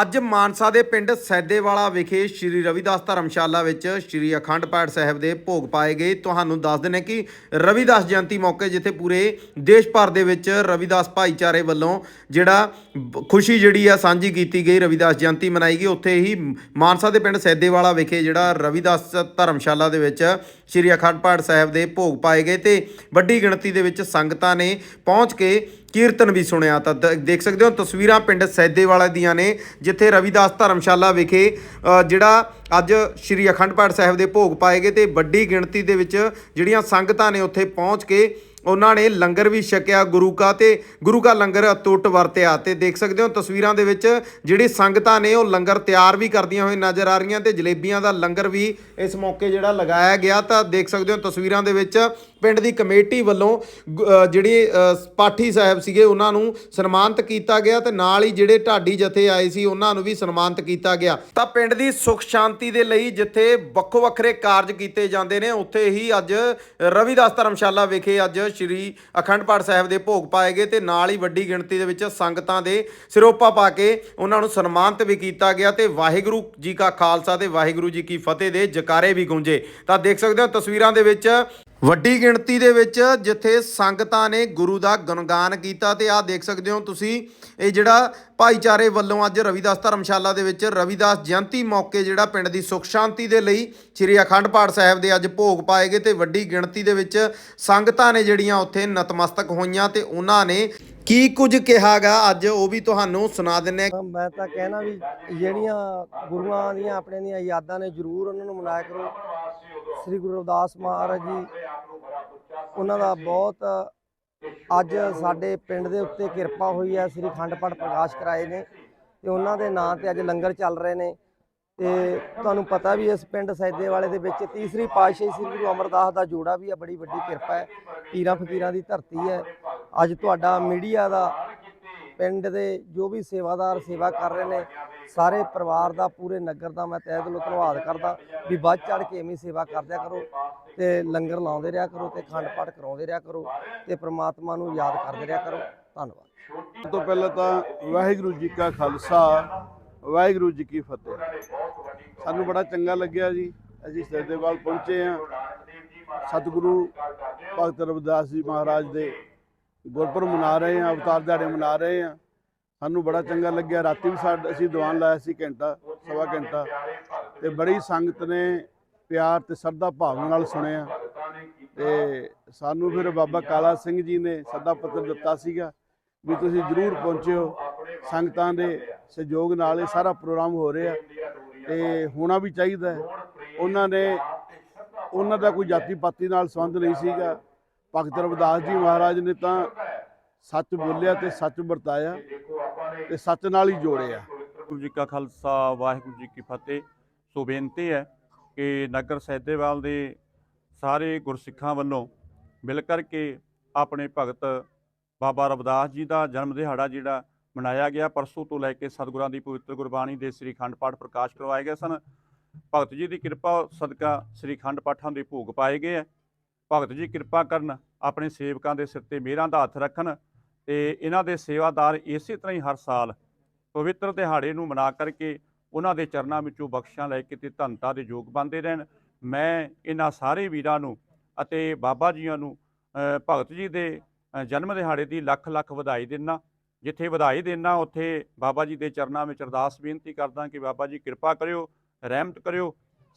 ਅੱਜ ਮਾਨਸਾ ਦੇ ਪਿੰਡ ਸੈਦੇਵਾਲਾ ਵਿਖੇ ਸ਼੍ਰੀ ਰਵਿਦਾਸ ਧਰਮਸ਼ਾਲਾ ਵਿੱਚ ਸ਼੍ਰੀ ਅਖੰਡ ਪਾਠ ਸਾਹਿਬ ਦੇ ਭੋਗ ਪਾਏ ਗਏ। ਤੁਹਾਨੂੰ ਦੱਸ ਦਿੰਨੇ ਕਿ ਰਵਿਦਾਸ ਜਯੰਤੀ ਮੌਕੇ ਜਿੱਥੇ ਪੂਰੇ ਦੇਸ਼ ਭਰ ਦੇ ਵਿੱਚ ਰਵਿਦਾਸ ਭਾਈਚਾਰੇ ਵੱਲੋਂ ਜਿਹੜਾ ਖੁਸ਼ੀ ਜਿਹੜੀ ਆ ਸਾਂਝੀ ਕੀਤੀ ਗਈ, ਰਵਿਦਾਸ ਜਯੰਤੀ ਮਨਾਈ ਗਈ। ਉੱਥੇ ਹੀ ਮਾਨਸਾ ਦੇ ਪਿੰਡ ਸੈਦੇਵਾਲਾ ਵਿਖੇ ਜਿਹੜਾ ਰਵਿਦਾਸ ਧਰਮਸ਼ਾਲਾ ਦੇ ਵਿੱਚ ਸ਼੍ਰੀ ਅਖੰਡ ਪਾਠ ਸਾਹਿਬ ਦੇ ਭੋਗ ਪਾਏ ਗਏ ਤੇ ਵੱਡੀ ਗਿਣਤੀ ਦੇ ਵਿੱਚ ਸੰਗਤਾਂ ਨੇ ਪਹੁੰਚ ਕੇ ਕੀਰਤਨ ਵੀ ਸੁਣਿਆ। ਤਾਂ ਦ- ਦੇਖ ਸਕਦੇ ਹੋ ਤਸਵੀਰਾਂ ਪਿੰਡ ਸੈਦੇਵਾਲਾ ਦੀਆਂ ਨੇ, ਜਿੱਥੇ ਰਵਿਦਾਸ ਧਰਮਸ਼ਾਲਾ ਵਿਖੇ ਜਿਹੜਾ ਅੱਜ ਸ਼੍ਰੀ ਅਖੰਡ ਪਾਠ ਸਾਹਿਬ ਦੇ ਭੋਗ ਪਾਏ ਗਏ ਤੇ ਵੱਡੀ ਗਿਣਤੀ ਦੇ ਵਿੱਚ ਜਿਹੜੀਆਂ ਸੰਗਤਾਂ ਨੇ ਉੱਥੇ ਪਹੁੰਚ ਕੇ ਉਹਨਾਂ ਨੇ ਲੰਗਰ ਵੀ ਛਕਿਆ ਗੁਰੂ ਕਾ ਤੇ, ਗੁਰੂ ਕਾ ਲੰਗਰ ਅਤੁੱਟ ਵਰਤਿਆ। ਤੇ ਦੇਖ ਸਕਦੇ ਹੋ ਤਸਵੀਰਾਂ ਦੇ ਵਿੱਚ ਜਿਹੜੀ ਸੰਗਤਾਂ ਨੇ ਉਹ ਲੰਗਰ ਤਿਆਰ ਵੀ ਕਰਦੀਆਂ ਹੋਏ ਨਜ਼ਰ ਆ ਰਹੀਆਂ ਤੇ ਜਲੇਬੀਆਂ ਦਾ ਲੰਗਰ ਵੀ ਇਸ ਮੌਕੇ ਜਿਹੜਾ ਲਗਾਇਆ ਗਿਆ। ਤਾਂ ਦੇਖ ਸਕਦੇ ਹੋ ਤਸਵੀਰਾਂ ਦੇ ਵਿੱਚ ਪਿੰਡ ਦੀ ਕਮੇਟੀ ਵੱਲੋਂ ਗ- ਅ, ਜਿਹੜੇ ਪਾਠੀ ਸਾਹਿਬ ਸੀਗੇ ਉਹਨਾਂ ਨੂੰ ਸਨਮਾਨਿਤ ਕੀਤਾ ਗਿਆ ਤੇ ਨਾਲ ਹੀ ਜਿਹੜੇ ਢਾਡੀ ਜਥੇ ਆਏ ਸੀ ਉਹਨਾਂ ਨੂੰ ਵੀ ਸਨਮਾਨਿਤ ਕੀਤਾ ਗਿਆ। ਤਾਂ ਪਿੰਡ ਦੀ ਸੁਖ ਸ਼ਾਂਤੀ ਦੇ ਲਈ ਜਿੱਥੇ ਵੱਖੋ ਵੱਖਰੇ ਕਾਰਜ ਕੀਤੇ ਜਾਂਦੇ ਨੇ ਉੱਥੇ ਹੀ ਅੱਜ ਰਵਿਦਾਸ ਧਰਮਸ਼ਾਲਾ ਵਿਖੇ ਅੱਜ ਸ਼੍ਰੀ ਅਖੰਡ ਪਾਠ ਸਾਹਿਬ ਦੇ ਭੋਗ ਪਾਏ ਗਏ ਤੇ ਨਾਲ ਹੀ ਵੱਡੀ ਗਿਣਤੀ ਦੇ ਵਿੱਚ ਸੰਗਤਾਂ ਦੇ ਸਿਰੋਪਾ ਪਾ ਕੇ ਉਹਨਾਂ ਨੂੰ ਸਨਮਾਨਿਤ ਵੀ ਕੀਤਾ ਗਿਆ ਤੇ ਵਾਹਿਗੁਰੂ ਜੀ ਕਾ ਖਾਲਸਾ ਤੇ ਵਾਹਿਗੁਰੂ ਜੀ ਕੀ ਫਤਿਹ ਦੇ ਜਕਾਰੇ ਵੀ ਗੂੰਜੇ। ਤਾਂ ਦੇਖ ਸਕਦੇ ਹੋ ਤਸਵੀਰਾਂ ਦੇ ਵਿੱਚ ਵੱਡੀ ਗਿਣਤੀ ਦੇ ਵਿੱਚ ਜਿੱਥੇ ਸੰਗਤਾਂ ਨੇ ਗੁਰੂ ਦਾ ਗੁਣਗਾਨ ਕੀਤਾ ਤੇ ਆਹ ਦੇਖ ਸਕਦੇ ਹੋ ਤੁਸੀਂ, ਇਹ ਜਿਹੜਾ ਭਾਈਚਾਰੇ ਵੱਲੋਂ ਅੱਜ ਰਵਿਦਾਸ ਧਰਮਸ਼ਾਲਾ ਦੇ ਵਿੱਚ ਰਵਿਦਾਸ ਜਯੰਤੀ ਮੌਕੇ ਜਿਹੜਾ ਪਿੰਡ ਦੀ ਸੁਖ ਸ਼ਾਂਤੀ ਦੇ ਲਈ ਸ੍ਰੀ ਅਖੰਡ ਪਾਠ ਸਾਹਿਬ ਦੇ ਅੱਜ ਭੋਗ ਪਾਏ ਗਏ ਤੇ ਵੱਡੀ ਗਿਣਤੀ ਦੇ ਵਿੱਚ ਸੰਗਤਾਂ ਨੇ ਜਿਹੜੀਆਂ ਉੱਥੇ ਨਤਮਸਤਕ ਹੋਈਆਂ ਤੇ ਉਹਨਾਂ ਨੇ ਕੀ ਕੁਝ ਕਿਹਾਗਾ? ਅੱਜ ਉਹ ਵੀ ਤੁਹਾਨੂੰ ਸੁਣਾ ਦਿੰਨੇ ਹਾਂ, ਮੈਂ ਤਾਂ ਕਹਿਣਾ ਵੀ ਜਿਹੜੀਆਂ ਗੁਰੂਆਂ ਦੀਆਂ ਆਪਣੇ ਦੀਆਂ ਯਾਦਾਂ ਨੇ ਜਰੂਰ ਉਹਨਾਂ ਨੂੰ ਮਨਾਇਆ ਕਰੋ। ਸ੍ਰੀ ਗੁਰੂ ਰਵਿਦਾਸ ਮਹਾਰਾਜ ਜੀ ਉਹਨਾਂ ਦਾ ਬਹੁਤ ਅੱਜ ਸਾਡੇ ਪਿੰਡ ਦੇ ਉੱਤੇ ਕਿਰਪਾ ਹੋਈ ਹੈ। ਸ੍ਰੀ ਅਖੰਡ ਪਾਠ ਪ੍ਰਕਾਸ਼ ਕਰਾਏ ਨੇ ਤੇ ਉਹਨਾਂ ਦੇ ਨਾਂ ਤੇ ਅੱਜ ਲੰਗਰ ਚੱਲ ਰਹੇ ਨੇ। ਤੇ ਤੁਹਾਨੂੰ ਪਤਾ ਵੀ ਇਸ ਪਿੰਡ ਸੈਦੇ ਵਾਲੇ ਦੇ ਵਿੱਚ ਤੀਸਰੀ ਪਾਤਸ਼ਾਹੀ ਸ੍ਰੀ ਗੁਰੂ ਅਮਰਦਾਸ ਦਾ ਜੋੜਾ ਵੀ ਆ ਬੜੀ ਵੱਡੀ ਕਿਰਪਾ ਹੈ। ਪੀਰਾਂ ਫਕੀਰਾਂ ਦੀ ਧਰਤੀ ਹੈ। ਅੱਜ ਤੁਹਾਡਾ ਮੀਡੀਆ ਦਾ ਪਿੰਡ ਦੇ ਜੋ ਵੀ ਸੇਵਾਦਾਰ ਸੇਵਾ ਕਰ ਰਹੇ ਨੇ, ਸਾਰੇ ਪਰਿਵਾਰ ਦਾ, ਪੂਰੇ ਨਗਰ ਦਾ ਮੈਂ ਤਹਿ ਦਿਲੋਂ ਧੰਨਵਾਦ ਕਰਦਾ ਵੀ ਵੱਧ ਚੜ ਕੇ ਐਵੇਂ ਸੇਵਾ ਕਰਦਿਆ ਕਰੋ ਤੇ ਲੰਗਰ ਲਾਉਂਦੇ ਰਿਹਾ ਕਰੋ ਤੇ ਖੰਡ ਪਾਠ ਕਰਾਉਂਦੇ ਰਿਹਾ ਕਰੋ ਤੇ ਪ੍ਰਮਾਤਮਾ ਨੂੰ ਯਾਦ ਕਰਦੇ ਰਿਹਾ ਕਰੋ। ਧੰਨਵਾਦ। ਸਭ ਤੋਂ ਪਹਿਲਾਂ ਤਾਂ ਵਾਹਿਗੁਰੂ ਜੀ ਕਾ ਖਾਲਸਾ, ਵਾਹਿਗੁਰੂ ਜੀ ਕੀ ਫਤਿਹ। ਸਾਨੂੰ ਬੜਾ ਚੰਗਾ ਲੱਗਿਆ ਜੀ, ਅਸੀਂ ਸਰਦੇਵਾਲ ਪਹੁੰਚੇ ਹਾਂ। ਸਤਿਗੁਰੂ ਭਗਤ ਰਵਿਦਾਸ ਜੀ ਮਹਾਰਾਜ ਦੇ ਗੁਰਪੁਰਬ ਮਨਾ ਰਹੇ ਹਾਂ, ਅਵਤਾਰ ਦਿਹਾੜੇ ਮਨਾ ਰਹੇ ਹਾਂ। ਸਾਨੂੰ ਬੜਾ ਚੰਗਾ ਲੱਗਿਆ। ਰਾਤੀ ਵੀ ਸਾਡ, ਅਸੀਂ ਦੀਵਾਨ ਲਾਇਆ ਸੀ ਘੰਟਾ, ਸਵਾ ਘੰਟਾ। ਤੇ ਬੜੀ ਸੰਗਤ ਨੇ ਪਿਆਰ ਤੇ ਸਰਦਾ ਭਾਵਨਾ ਨਾਲ ਸੁਣਿਆ। ਤੇ ਸਾਨੂੰ ਫਿਰ ਬਾਬਾ ਕਾਲਾ ਸਿੰਘ ਜੀ ਨੇ ਸੱਦਾ ਪੱਤਰ ਦਿੱਤਾ ਸੀਗਾ ਵੀ ਤੁਸੀਂ ਜਰੂਰ ਪਹੁੰਚਿਓ। ਸੰਗਤਾਂ ਦੇ ਸਹਿਯੋਗ ਨਾਲ ਇਹ ਸਾਰਾ ਪ੍ਰੋਗਰਾਮ ਹੋ ਰਿਹਾ। ਤੇ ਹੋਣਾ ਵੀ ਚਾਹੀਦਾ ਉਹਨਾਂ ਨੇ, ਉਹਨਾਂ ਦਾ ਕੋਈ ਜਾਤੀ ਪਾਤੀ ਨਾਲ ਸੰਬੰਧ ਨਹੀਂ ਸੀਗਾ। ਭਗਤ ਰਵਿਦਾਸ ਜੀ ਮਹਾਰਾਜ ਨੇ ਤਾਂ ਸੱਚ ਬੋਲਿਆ ਤੇ ਸੱਚ ਵਰਤਾਇਆ ਤੇ ਸੱਚ ਨਾਲ ਹੀ ਜੋੜਿਆ। ਵਾਹਿਗੁਰੂ ਜੀ ਕਾ ਖਾਲਸਾ, ਵਾਹਿਗੁਰੂ ਜੀ ਕੀ ਫਤਿਹ। ਸੋ ਬੇਨਤੀ ਹੈ ਕਿ ਨਗਰ ਸੈਦੇਵਾਲ ਦੇ ਸਾਰੇ ਗੁਰਸਿੱਖਾਂ ਵੱਲੋਂ ਮਿਲ ਕਰਕੇ ਆਪਣੇ ਭਗਤ ਬਾਬਾ ਰਵਿਦਾਸ ਜੀ ਦਾ ਜਨਮ ਦਿਹਾੜਾ ਜਿਹੜਾ ਮਨਾਇਆ ਗਿਆ, ਪਰਸੋਂ ਤੋਂ ਲੈ ਕੇ ਸਤਿਗੁਰਾਂ ਦੀ ਪਵਿੱਤਰ ਗੁਰਬਾਣੀ ਦੇ ਸ੍ਰੀ ਖੰਡ ਪਾਠ ਪ੍ਰਕਾਸ਼ ਕਰਵਾਏ ਗਏ ਸਨ। ਭਗਤ ਜੀ ਦੀ ਕਿਰਪਾ, ਸਦਕਾ ਸ੍ਰੀ ਖੰਡ ਪਾਠਾਂ ਦੇ ਭੋਗ ਪਾਏ ਗਏ ਹੈ। ਭਗਤ ਜੀ ਕਿਰਪਾ ਕਰਨ ਆਪਣੇ ਸੇਵਕਾਂ ਦੇ ਸਿਰ ਤੇ ਮਿਹਰਾਂ ਦਾ ਹੱਥ ਰੱਖਣ ਤੇ ਇਹਨਾਂ ਦੇ ਸੇਵਾਦਾਰ ਇਸੇ ਤਰ੍ਹਾਂ ਹੀ ਹਰ ਸਾਲ ਪਵਿੱਤਰ ਦਿਹਾੜੇ ਨੂੰ ਮਨਾ ਕਰਕੇ ਉਹਨਾਂ ਦੇ ਚਰਨਾਂ ਵਿੱਚੋਂ ਬਖਸ਼ਾਂ ਲੈ ਕੇ ਤੇ ਧੰਨਤਾ ਦੇ ਯੋਗ ਬਣਦੇ ਰਹਿਣ। ਮੈਂ ਇਹਨਾਂ ਸਾਰੇ ਵੀਰਾਂ ਨੂੰ ਅਤੇ ਬਾਬਾ ਜੀਆਂ ਨੂੰ ਭਗਤ ਜੀ ਦੇ ਜਨਮ ਦਿਹਾੜੇ ਦੀ ਲੱਖ ਲੱਖ ਵਧਾਈ ਦਿੰਦਾ। ਜਿੱਥੇ ਵਧਾਈ ਦੇਣਾ ਉੱਥੇ ਬਾਬਾ ਜੀ ਦੇ ਚਰਨਾਂ ਵਿੱਚ ਅਰਦਾਸ ਬੇਨਤੀ ਕਰਦਾ ਕਿ ਬਾਬਾ ਜੀ ਕਿਰਪਾ ਕਰਿਓ, ਰਹਿਮਤ ਕਰਿਓ,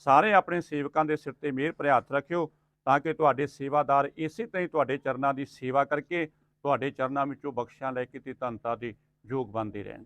ਸਾਰੇ ਆਪਣੇ ਸੇਵਕਾਂ ਦੇ ਸਿਰ ਤੇ ਮਿਹਰ ਭਰਿਆ ਰੱਖਿਓ। ਤਾਂ ਕਿ ਤੁਹਾਡੇ ਸੇਵਾਦਾਰ ਇਸੇ ਤਰ੍ਹਾਂ ਹੀ ਤੁਹਾਡੇ ਚਰਨਾਂ ਦੀ ਸੇਵਾ ਕਰਕੇ ਤੁਹਾਡੇ ਚਰਨਾਂ ਵਿੱਚੋਂ ਬਖਸ਼ਾਂ ਲੈ ਕੇ ਤੇ ਧੰਨਤਾ ਦੇ ਯੋਗ ਬਣਦੇ ਰਹਿਣ